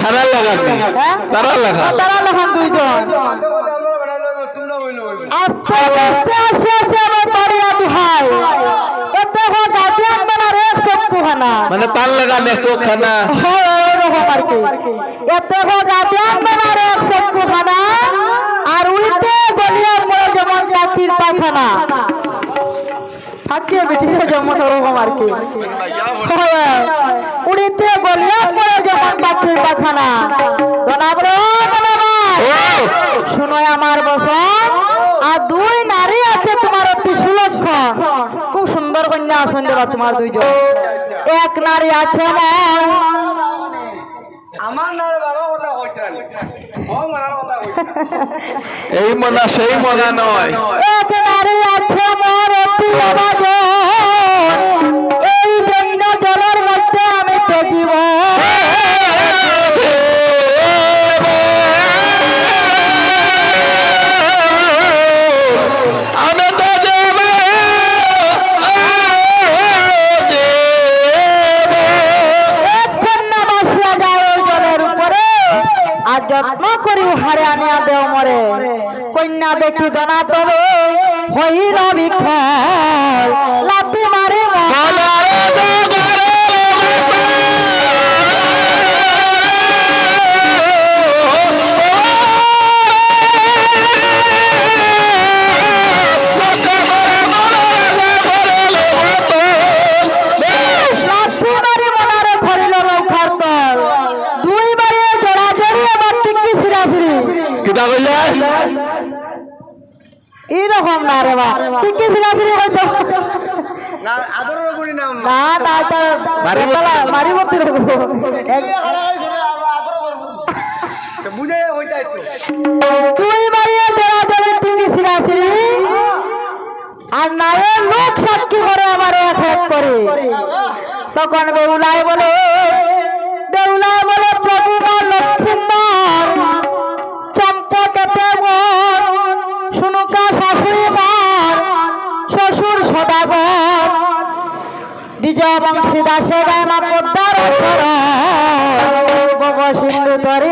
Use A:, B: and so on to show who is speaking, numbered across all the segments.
A: থানার লাগান
B: হ্যাঁ?
A: তারা লাগা
B: তারা লেখান দুইজন। আস্তে আস্তে আসে আমার বাড়ি আমি হাই এতে হো গার্ডিয়ান বানার এক সপ্তাহানা
A: মানে তার লাগান একশো খানা
B: আর কি এতে হো গার্ডিয়ান বানার এক থাকিয়ে বেটিয়ে যেমন ওরকম আর কি উড়িতে গলিয়া পড়ে যেমন পাখির পায়খানা দনাবরে শুনো আমার বসন আর দুই নারী আছে তোমার অতি সুলক্ষণ খুব সুন্দর কন্যা আছেন দেবা তোমার দুইজন। এক নারী আছে আমার
C: আমার না বাবা কথা কইতান ও মানার কথা কইতান
A: এই মনা সেই মনা নয়।
B: এক নারী আছে যত্ন করি হারে আনিয়া দেও মরে কন্যা দেখি দনা এইরকম না রে বা টিকি সিরাসিরি হয়তো
C: না আদরের করি নাম
B: না না এটা
A: মারিব-
B: মারিব তির
C: বুঝাই হইতাই তো।
B: দুই বারে জোড়া জড়ি টিকি সিরাসিরি আর নায়ে লোক সাক্ষী করে আমার এক এক করে। তখন বেউলাই বলে বেউলাই বলে বংশী দাসে গায় মা পদ্মার সিন্ধু তরি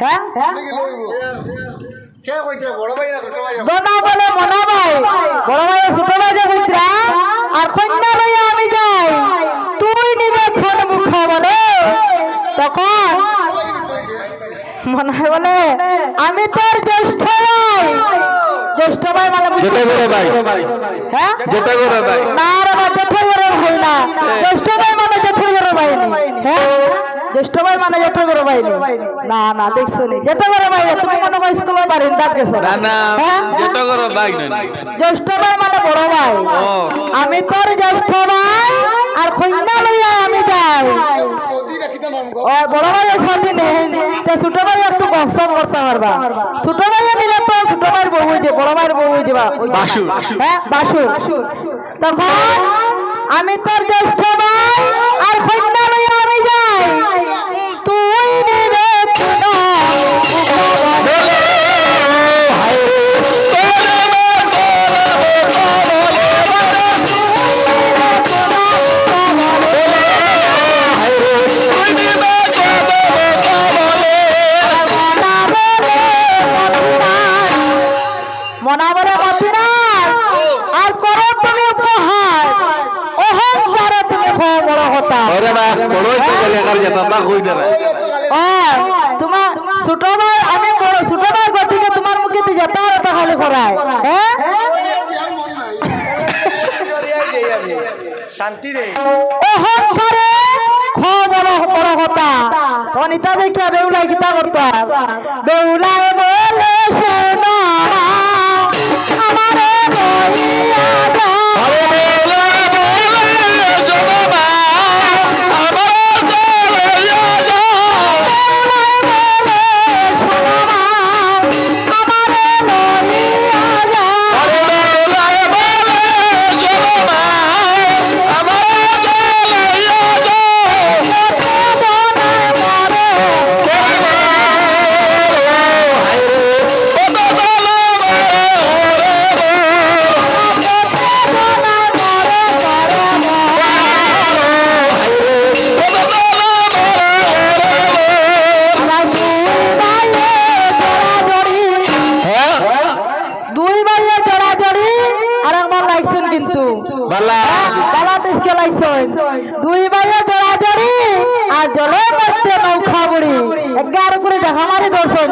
B: হ্যাঁ?
C: কে কইতে বড় ভাই না ছোট ভাই?
B: দনা বলে মনা ভাই বড় ভাই ছোট ভাই যে কইতরা আর কন্যা লইয়া আমি যাই। তুই নিবে ফোন মুখ বলে। তখন মনে হয় বলে আমি তোর জ্যেষ্ঠ ভাই। জ্যেষ্ঠ ভাই মানে বুঝতে
A: ভাই।
B: হ্যাঁ?
A: ভাই।
B: না রে জেঠের ঘরে হই না। জ্যেষ্ঠ ভাই বাইনি হ্যাঁ? জ্যেষ্ঠ ভাই মানে জেঠের ঘরে বাইনি না না দেখছ নি। জেঠের ঘরে বাইনি তুমি মনে হয় স্কুলের বাড়ি দাঁত গেছো।
A: না না
B: হ্যাঁ?
A: করে ভাই
B: জ্যেষ্ঠ ভাই মানে বড় ভাই। আমি তোর জ্যেষ্ঠ ভাই আর কন্যা লইয়া আমি যাই। বড় ভাই নেই। তা ছোট ভাই একটু গসম করতে পারবা। ছোট ভাই নিলে তো ছোট ভাইয়ের বউ হয়ে যাবে বড় ভাইয়ের বউ হয়ে যাবা।
A: বাসুর।
B: হ্যাঁ বাসুর। তখন আমি তোর জ্যেষ্ঠ ভাই আর আমি যাই।
A: ওরে বা বড় হইতে গেলে কার যেটা তা কই দেরা
B: ও তোমার ছোট ভাই আমি বড় ছোট ভাই গতিকে তোমার মুখে যেতে আর খালি করায় হ্যাঁ
C: শান্তি রে
B: অহংকারে খ বড় বড় অনিতা দেখিয়া বেউলাই কিতা করতা বেউলাই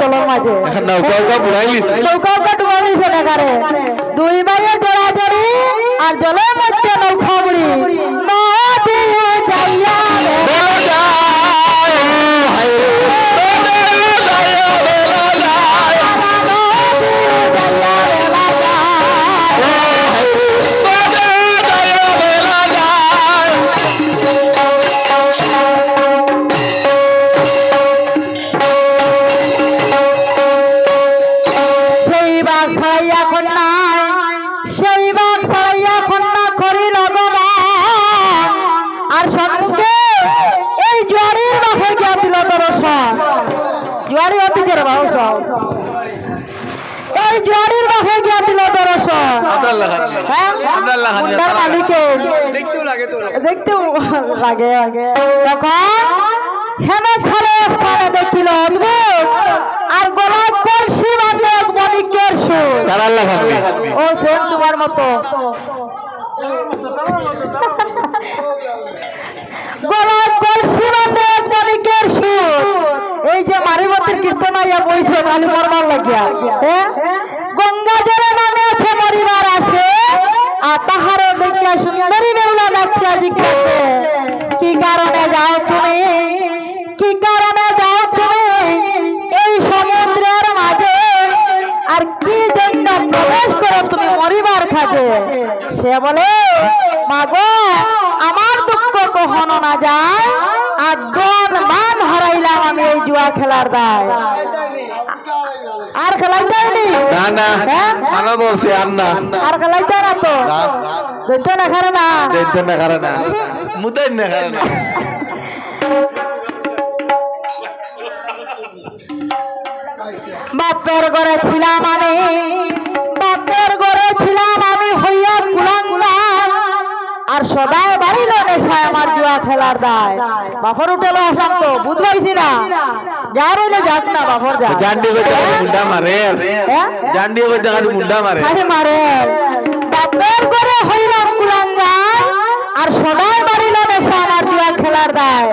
B: জলের মাঝে। নৌকা নৌকা দিয়েছে এগারে দুই ভাইয়ে জড়াজড়ি আর জলের মধ্যে নৌকা জুয়ারি অতিকে রে বাবু সব এই জুয়ারির দর্শন হ্যাঁ? মালিকের
C: দেখতেও লাগে
B: আগে তখন হেমে খালে স্থানে দেখিল অদ্ভুত আর গোলাপ কলসি বাঁধলে এক মণিকের সুর। ও সেম তোমার মতো। গোলাপ কলসি বাঁধলে এক মণিকের সুর। এই যে মারিবতির কীর্তন আইয়া বইছে খালি মরবার লাগিয়া। গঙ্গা জলে নামে আছে, মরিবার আসে। আর তাহারে দেখিয়া সুন্দরী বেউলা ডাকিয়া জিজ্ঞাসে, কি কারণে যাও তুমি? কি কারণে যাও তুমি এই সমুদ্রের মাঝে? আর কি জন্য প্রবেশ করো তুমি মরিবার খাজে? সে বলে, মাগো, আমার দুঃখ কখনো না যায়। আর দন মান হারাইলাম আমি এই জুয়া খেলার দায়। আর খেলাই যায়নি
A: না না। ভালো বলছি আর না
B: আর খেলাই যায় না তো। দেখতে না। খারে না?
A: দেখতে না খারে না। মুদাই না খারে না।
B: বাপের ঘরে ছিলাম আমি। আর সবাই বাড়িল নেশায় আমার জুয়া খেলার দায়। বাফর উঠেল আসাম তো বুঝবাইছি না। যা রইলে যাক না বাফর যা
A: জান্ডি জায়গা মুন্ডা মারে।
B: হ্যাঁ?
A: জান্ডি মুন্ডা মারে।
B: আরে মারে। বাপের করে হইরাম কুলাঙ্গা আর সবাই বাড়িল নেশা আমার জুয়া খেলার দায়।